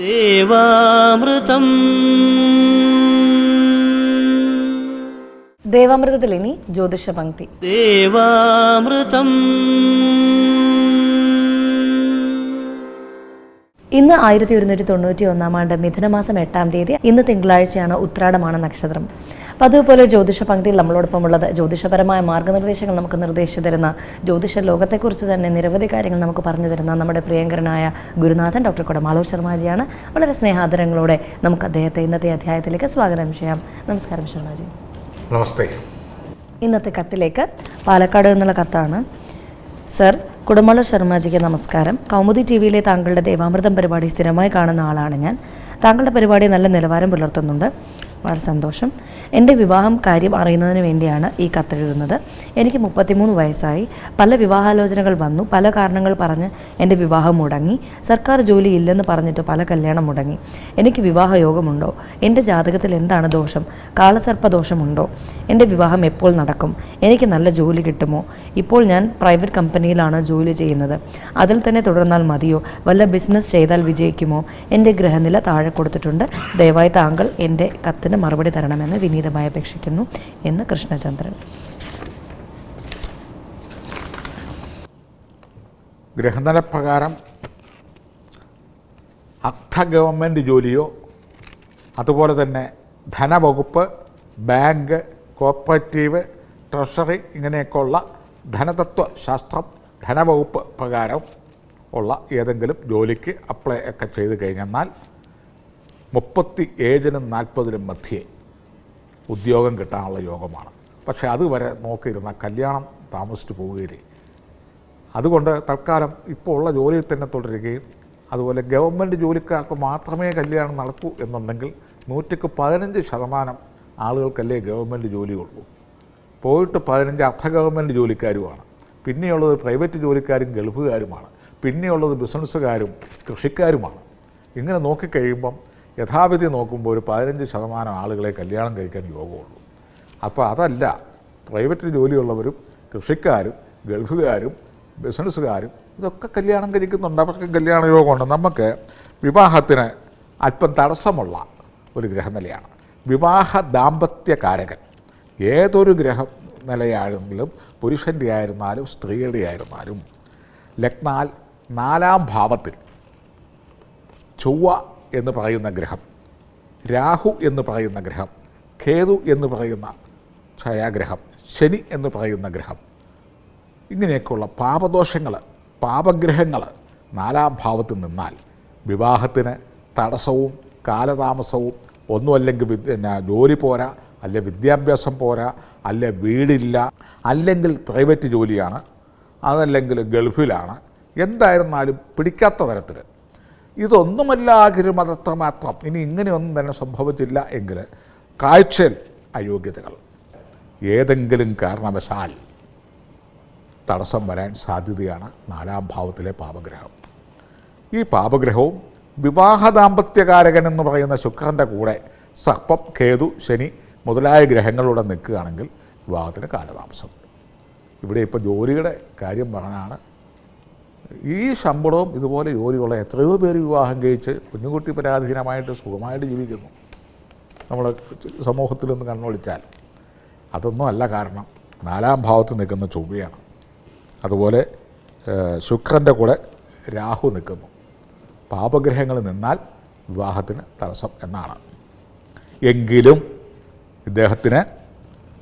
ദേവാമൃതം. ദേവാമൃതത്തിൽ ഇനി ജ്യോതിഷ പങ്ക്തി ദേവാമൃതം. ഇന്ന് ആയിരത്തി ഒരുന്നൂറ്റി തൊണ്ണൂറ്റി ഒന്നാം ആണ്ട് മിഥുനമാസം എട്ടാം തീയതി ഇന്ന് തിങ്കളാഴ്ചയാണ് ഉത്രാടമാണ് നക്ഷത്രം. അപ്പം അതുപോലെ ജ്യോതിഷ പങ്ക്തിയിൽ നമ്മളോടൊപ്പമുള്ളത് ജ്യോതിഷപരമായ മാർഗനിർദ്ദേശങ്ങൾ നമുക്ക് നിർദ്ദേശിച്ചു തരുന്ന ജ്യോതിഷ ലോകത്തെക്കുറിച്ച് തന്നെ നിരവധി കാര്യങ്ങൾ നമുക്ക് പറഞ്ഞു തരുന്ന നമ്മുടെ പ്രിയങ്കരനായ ഗുരുനാഥൻ ഡോക്ടർ കൊടമാളൂർ ശർമാജിയാണ്. വളരെ സ്നേഹാദരങ്ങളോടെ നമുക്ക് അദ്ദേഹത്തെ ഇന്നത്തെ അധ്യായത്തിലേക്ക് സ്വാഗതം ചെയ്യാം. നമസ്കാരം ശർമാജി. നമസ്തേ. ഇന്നത്തെ കത്തിലേക്ക് പാലക്കാട് എന്നുള്ള കത്താണ്. സർ കുടമള ശർമാജിക്ക് നമസ്കാരം. കൗമുദി ടി വിയിലെ താങ്കളുടെ ദേവാമൃതം പരിപാടി സ്ഥിരമായി കാണുന്ന ആളാണ് ഞാൻ. താങ്കളുടെ പരിപാടി നല്ല നിലവാരം പുലർത്തുന്നുണ്ട്. വളരെ സന്തോഷം. എന്റെ വിവാഹം കാര്യം അറിയുന്നതിന് വേണ്ടിയാണ് ഈ കത്തെഴുതുന്നത്. എനിക്ക് മുപ്പത്തിമൂന്ന് വയസ്സായി. പല വിവാഹാലോചനകൾ വന്നു. പല കാരണങ്ങൾ പറഞ്ഞ് എന്റെ വിവാഹം മുടങ്ങി. സർക്കാർ ജോലി ഇല്ലെന്ന് പറഞ്ഞിട്ട് പല കല്യാണം മുടങ്ങി. എനിക്ക് വിവാഹ യോഗമുണ്ടോ? എന്റെ ജാതകത്തിൽ എന്താണ് ദോഷം? കാളസർപ്പ ദോഷമുണ്ടോ? എന്റെ വിവാഹം എപ്പോൾ നടക്കും? എനിക്ക് നല്ല ജോലി കിട്ടുമോ? ഇപ്പോൾ ഞാൻ പ്രൈവറ്റ് കമ്പനിയിലാണ് ജോലി ചെയ്യുന്നത്. അതിൽ തന്നെ തുടർന്നാൽ മതിയോ? വല്ല ബിസിനസ് ചെയ്താൽ വിജയിക്കുമോ? എന്റെ ഗ്രഹനില താഴെ കൊടുത്തിട്ടുണ്ട്. ദയവായി താങ്കൾ എന്റെ കത്തിന് മറുപടി തരണമെന്ന് വിനീതമായി അപേക്ഷിക്കുന്നു എന്ന് കൃഷ്ണചന്ദ്രൻ. ഗ്രഹനിലപ്രകാരം അർദ്ധ ഗവൺമെന്റ് ജോലിയോ അതുപോലെ തന്നെ ധനവകുപ്പ് ബാങ്ക് കോപ്പറേറ്റീവ് ട്രഷറി ഇങ്ങനെയൊക്കെയുള്ള ധനതത്വ ശാസ്ത്രം ധനവകുപ്പ് പ്രകാരം ഉള്ള ഏതെങ്കിലും ജോലിക്ക് അപ്ലൈ ഒക്കെ ചെയ്ത് കഴിഞ്ഞെന്നാൽ മുപ്പത്തി ഏഴിനും നാൽപ്പതിനും മധ്യേ ഉദ്യോഗം കിട്ടാനുള്ള യോഗമാണ്. പക്ഷേ അതുവരെ നോക്കിയിരുന്ന കല്യാണം താമസിച്ചു പോവുകയില്ലേ? അതുകൊണ്ട് തൽക്കാലം ഇപ്പോൾ ഉള്ള ജോലിയിൽ തന്നെ തുടരുകയും അതുപോലെ ഗവൺമെന്റ് ജോലിക്കാർക്ക് മാത്രമേ കല്യാണം നടക്കൂ എന്നുണ്ടെങ്കിൽ നൂറ്റിക്ക് പതിനഞ്ച് ശതമാനം ആളുകൾക്കല്ലേ ഗവൺമെന്റ് ജോലിയുള്ളൂ. പോയിട്ട് പതിനഞ്ച് അർദ്ധ ഗവൺമെന്റ് ജോലിക്കാരുമാണ്. പിന്നെയുള്ളത് പ്രൈവറ്റ് ജോലിക്കാരും ഗൾഫുകാരുമാണ്. പിന്നെയുള്ളത് ബിസിനസ്സുകാരും കൃഷിക്കാരുമാണ്. ഇങ്ങനെ നോക്കിക്കഴിയുമ്പം യഥാവിധി നോക്കുമ്പോൾ ഒരു പതിനഞ്ച് ശതമാനം ആളുകളെ കല്യാണം കഴിക്കാൻ യോഗമുള്ളൂ. അപ്പോൾ അതല്ല പ്രൈവറ്റ് ജോലിയുള്ളവരും കൃഷിക്കാരും ഗൾഫുകാരും ബിസിനസ്സുകാരും ഇതൊക്കെ കല്യാണം കഴിക്കുന്നുണ്ട്. അവർക്ക് കല്യാണ യോഗമുണ്ട്. നമുക്ക് വിവാഹത്തിന് അല്പം തടസ്സമുള്ള ഒരു ഗ്രഹനിലയാണ്. വിവാഹ ദാമ്പത്യകാരകൻ ഏതൊരു ഗ്രഹ നിലയാണെങ്കിലും പുരുഷന്റെ ആയിരുന്നാലും സ്ത്രീയുടെ ആയിരുന്നാലും ലഗ്നാൽ നാലാം ഭാവത്തിൽ ചൊവ്വ എന്ന് പറയുന്ന ഗ്രഹം രാഹു എന്ന് പറയുന്ന ഗ്രഹം കേതു എന്ന് പറയുന്ന ഛായാഗ്രഹം ശനി എന്ന് പറയുന്ന ഗ്രഹം. ഇങ്ങനെയൊക്കെയുള്ള പാപദോഷങ്ങൾ പാപഗ്രഹങ്ങൾ നാലാം ഭാവത്തിൽ നിന്നാൽ വിവാഹത്തിന് തടസ്സവും കാലതാമസവും ഒന്നുമല്ലെങ്കിൽ പിന്നെ ജോലി പോരാ അല്ലെ വിദ്യാഭ്യാസം പോരാ അല്ലെ വീടില്ല അല്ലെങ്കിൽ പ്രൈവറ്റ് ജോലിയാണ് അതല്ലെങ്കിൽ ഗൾഫിലാണ് എന്തായിരുന്നാലും പിടിക്കാത്ത തരത്തിൽ ഇതൊന്നുമല്ലാകിലും അതത്ര മാത്രം ഇനി ഇങ്ങനെയൊന്നും തന്നെ സംഭവിച്ചില്ല എങ്കിൽ കാഴ്ചയിൽ അയോഗ്യതകൾ. ഏതെങ്കിലും കാരണവശാൽ തടസ്സം വരാൻ സാധ്യതയാണ് നാലാം ഭാവത്തിലെ പാപഗ്രഹം. ഈ പാപഗ്രഹവും വിവാഹ ദാമ്പത്യകാരകൻ എന്ന് പറയുന്ന ശുക്രന്റെ കൂടെ സർപ്പം കേതു ശനി മുതലായ ഗ്രഹങ്ങളൂടെ നിൽക്കുകയാണെങ്കിൽ വിവാഹത്തിന് കാലതാമസം. ഇവിടെ ഇപ്പോൾ ജോലിയുടെ കാര്യം പറഞ്ഞാണ് ഈ ശമ്പളവും ഇതുപോലെ ജോലിയുള്ള എത്രയോ പേര് വിവാഹം കഴിച്ച് കുഞ്ഞുകുട്ടി പരാധീനമായിട്ട് സുഖമായിട്ട് ജീവിക്കുന്നു. നമ്മൾ സമൂഹത്തിലൊന്ന് കണ്ണൊളിച്ചാൽ. അതൊന്നും അല്ല കാരണം. നാലാം ഭാവത്ത് നിൽക്കുന്ന ചൊവ്വയാണ്. അതുപോലെ ശുക്രന്റെ കൂടെ രാഹു നിൽക്കുന്നു. പാപഗ്രഹങ്ങൾ നിന്നാൽ വിവാഹത്തിന് തടസ്സം എന്നാണ്. എങ്കിലും ഇദ്ദേഹത്തിന്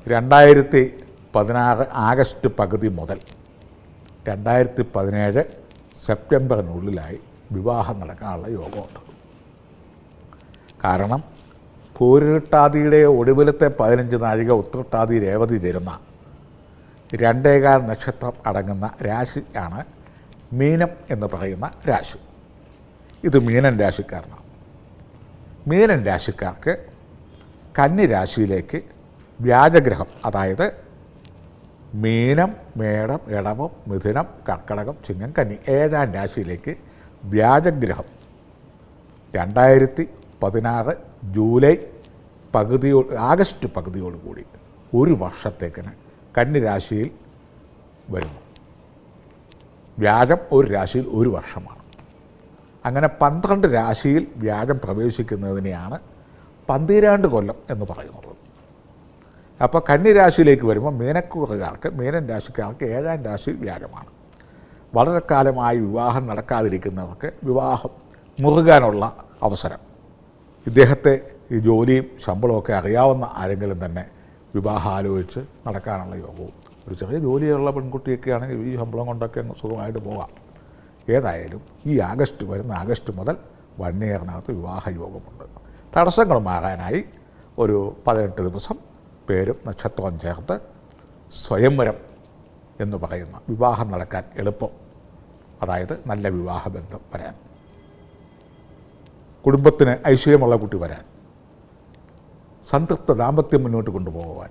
രണ്ടായിരത്തി പതിനാറ് ആഗസ്റ്റ് പകുതി മുതൽ രണ്ടായിരത്തി പതിനേഴ് സെപ്റ്റംബറിനുള്ളിലായി വിവാഹം നടക്കാനുള്ള യോഗമുണ്ട്. കാരണം പൂരിട്ടാതിയുടെ ഒടുവിലത്തെ പതിനഞ്ച് നാഴിക ഉത്രട്ടാതി രേവതി ചേരുന്ന രണ്ടേകാൽ നക്ഷത്രം അടങ്ങുന്ന രാശിയാണ് മീനം എന്ന് പറയുന്ന രാശി. ഇത് മീനൻ രാശിക്കാരനാണ്. മീനൻ രാശിക്കാർക്ക് കന്നി രാശിയിലേക്ക് വ്യാജഗ്രഹം അതായത് മീനം മേടം ഇടവം മിഥുനം കർക്കടകം ചിങ്ങം കന്നി ഏഴാം രാശിയിലേക്ക് വ്യാജഗ്രഹം. രണ്ടായിരത്തി പതിനാറ് ജൂലൈ പകുതിയോ ആഗസ്റ്റ് പകുതിയോട് കൂടി ഒരു വർഷത്തേക്കിന് കന്നിരാശിയിൽ വരുന്നു. വ്യാഴം ഒരു രാശിയിൽ ഒരു വർഷമാണ്. അങ്ങനെ പന്ത്രണ്ട് രാശിയിൽ വ്യാഴം പ്രവേശിക്കുന്നതിനെയാണ് പന്തിരാണ്ട് കൊല്ലം എന്ന് പറയുന്നത്. അപ്പോൾ കന്യരാശിയിലേക്ക് വരുമ്പോൾ മീനക്കൂറുകാർക്ക് മീനൻ രാശിക്കാർക്ക് ഏഴാം രാശി വ്യാഴമാണ്. വളരെ കാലമായി വിവാഹം നടക്കാതിരിക്കുന്നവർക്ക് വിവാഹം മുറുകാനുള്ള അവസരം. ഇദ്ദേഹത്തെ ഈ ജോലിയും ശമ്പളമൊക്കെ അറിയാവുന്ന ആരെങ്കിലും തന്നെ വിവാഹം ആലോചിച്ച് നടക്കാനുള്ള യോഗവും. ഒരു ചെറിയ ജോലിയുള്ള പെൺകുട്ടിയൊക്കെ ആണെങ്കിൽ ഈ ശമ്പളം കൊണ്ടൊക്കെ സുഖമായിട്ട് പോകാം ഏതായാലും ഈ ആഗസ്റ്റ് വരുന്ന ആഗസ്റ്റ് മുതൽ വൺ ഇയറിനകത്ത് വിവാഹ യോഗമുണ്ട്. തടസ്സങ്ങൾ മാറാനായി ഒരു പതിനെട്ട് ദിവസം പേരും നക്ഷത്രവും ചേർത്ത് സ്വയംവരം എന്ന് പറയുന്ന വിവാഹം നടക്കാൻ എളുപ്പം. അതായത് നല്ല വിവാഹബന്ധം വരാൻ. കുടുംബത്തിന് ഐശ്വര്യമുള്ള കുട്ടി വരാൻ. സംതൃപ്ത ദാമ്പത്യം മുന്നോട്ട് കൊണ്ടുപോകുവാൻ.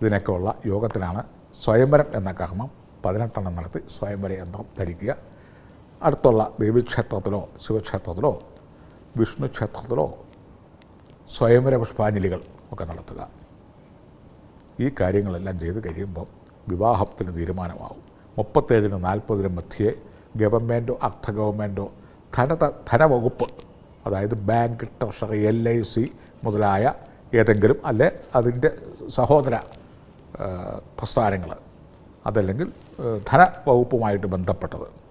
ഇതിനൊക്കെയുള്ള യോഗത്തിനാണ് സ്വയംവരം എന്ന കർമ്മം പതിനെട്ടെണ്ണം നടത്തി സ്വയംവര യന്ത്രം ധരിക്കുക. അടുത്തുള്ള ദേവീക്ഷേത്രത്തിലോ ശിവക്ഷേത്രത്തിലോ വിഷ്ണു ക്ഷേത്രത്തിലോ സ്വയംവര പുഷ്പാഞ്ജലികൾ ഒക്കെ നടത്തുക. ഈ കാര്യങ്ങളെല്ലാം ചെയ്ത് കഴിയുമ്പം വിവാഹത്തിന് തീരുമാനമാവും. മുപ്പത്തേഴിനും നാൽപ്പതിനും മധ്യേ ഗവൺമെന്റോ അർദ്ധ ഗവൺമെന്റോ ധന ധനവകുപ്പ് അതായത് bank treasury L I C മുതലായ ഏതെങ്കിലും അല്ലെ അതിന്റെ സഹോദര പ്രസ്ഥാനങ്ങൾ അതല്ലെങ്കിൽ ധനവകുപ്പുമായിട്ട് ബന്ധപ്പെട്ടത്.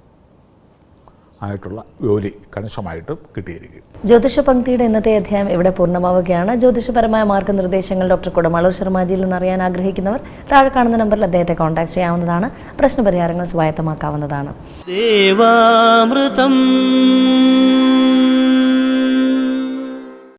ആയിട്ടുള്ള ജോലി കണിശമായിട്ടും കിട്ടിയിരിക്കും. ജ്യോതിഷ പങ്ക്തിയുടെ ഇന്നത്തെ അധ്യായം ഇവിടെ പൂർണമാവുകയാണ്. ജ്യോതിഷപരമായ മാർഗനിർദ്ദേശങ്ങൾ ഡോക്ടർ കുടമാളൂർ ശർമാജിയിൽ നിന്ന് അറിയാൻ ആഗ്രഹിക്കുന്നവർ താഴെ കാണുന്ന നമ്പറിൽ അദ്ദേഹത്തെ കോൺടാക്ട് ചെയ്യാവുന്നതാണ്. പ്രശ്നപരിഹാരങ്ങൾ സ്വായത്തമാക്കാവുന്നതാണ്. ദേവാമൃതം.